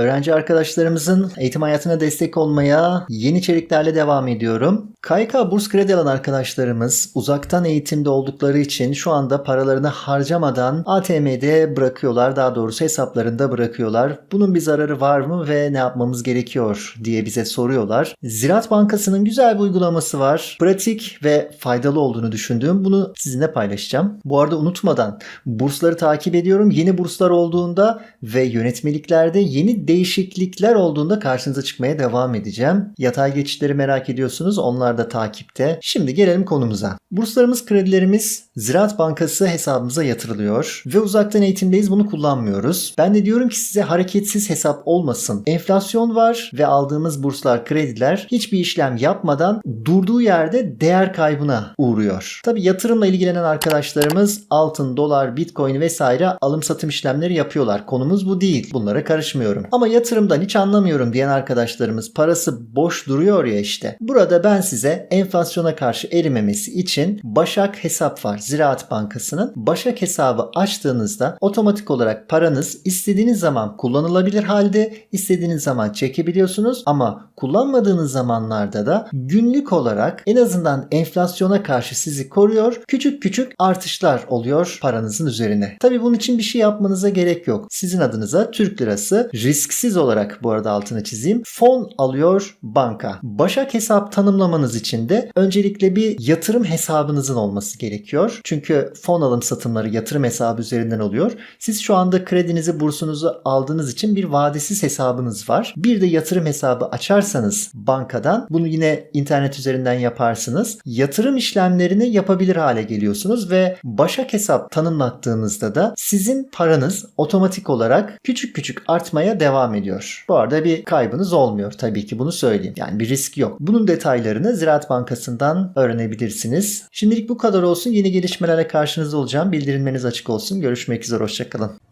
Öğrenci arkadaşlarımızın eğitim hayatına destek olmaya yeni içeriklerle devam ediyorum. KYK burs kredi alan arkadaşlarımız uzaktan eğitimde oldukları için şu anda paralarını harcamadan ATM'de bırakıyorlar. Daha doğrusu hesaplarında bırakıyorlar. Bunun bir zararı var mı ve ne yapmamız gerekiyor diye bize soruyorlar. Ziraat Bankası'nın güzel bir uygulaması var. Pratik ve faydalı olduğunu düşündüğüm bunu sizinle paylaşacağım. Bu arada unutmadan bursları takip ediyorum. Yeni burslar olduğunda ve yönetmeliklerde yeni değişiklikler olduğunda karşınıza çıkmaya devam edeceğim. Yatay geçişleri merak ediyorsunuz. Onlar da takipte. Şimdi gelelim konumuza. Burslarımız, kredilerimiz Ziraat Bankası hesabımıza yatırılıyor ve uzaktan eğitimdeyiz bunu kullanmıyoruz. Ben de diyorum ki size hareketsiz hesap olmasın. Enflasyon var ve aldığımız burslar, krediler hiçbir işlem yapmadan durduğu yerde değer kaybına uğruyor. Tabi yatırımla ilgilenen arkadaşlarımız altın, dolar, bitcoin vesaire alım satım işlemleri yapıyorlar. Konumuz bu değil. Bunlara karışmıyorum. Ama yatırımdan hiç anlamıyorum diyen arkadaşlarımız parası boş duruyor ya işte. Burada ben size enflasyona karşı erimemesi için Başak hesap var Ziraat Bankası'nın. Başak hesabı açtığınızda otomatik olarak paranız istediğiniz zaman kullanılabilir halde istediğiniz zaman çekebiliyorsunuz ama kullanmadığınız zamanlarda da günlük olarak en azından enflasyona karşı sizi koruyor. Küçük küçük artışlar oluyor paranızın üzerine. Tabi bunun için bir şey yapmanıza gerek yok. Sizin adınıza Türk lirası risksiz olarak bu arada altını çizeyim. Fon alıyor banka. Başak hesap tanımlamanız için de öncelikle bir yatırım hesabınızın olması gerekiyor. Çünkü fon alım satımları yatırım hesabı üzerinden oluyor. Siz şu anda kredinizi bursunuzu aldığınız için bir vadesiz hesabınız var. Bir de yatırım hesabı açarsanız bankadan bunu yine internet üzerinden yaparsınız. Yatırım işlemlerini yapabilir hale geliyorsunuz ve Başak hesap tanımlattığınızda da sizin paranız otomatik olarak küçük küçük artmaya devam ediyor. Bu arada bir kaybınız olmuyor tabii ki bunu söyleyeyim. Yani bir risk yok. Bunun detaylarını Ziraat Bankası'ndan öğrenebilirsiniz. Şimdilik bu kadar olsun. Yeni gelişmelerle karşınızda olacağım. Bildirimleriniz açık olsun. Görüşmek üzere. Hoşçakalın.